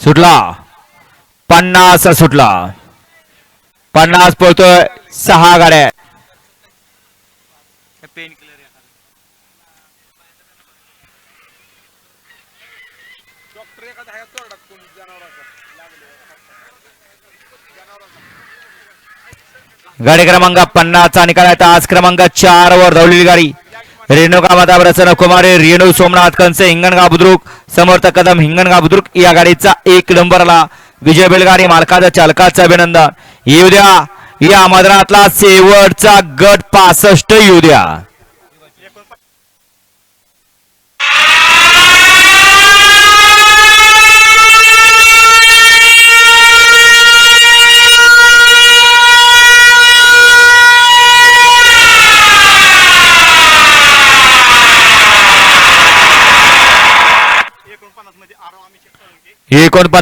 सुटला. पन्नास सुटला. पन्नास पोहतोय सहा गाड्या. गाडी क्रमांक पन्नासचा निकाल आहे. आज क्रमांक चार वर धावलेली गाडी. रेणुका माता प्रसन्न कुमारी रेणू सोमनाथ कंसे हिंगणगाव बुद्रुक समर्थ कदम हिंगणगाव बुद्रुक या गाडीचा एक नंबरला विजय बेलगाडी मालकाचा चालकाचं अभिनंदन. येऊ द्या या मदरातला शेवटचा गट पासष्ट येऊ द्या. एकोणपन्नास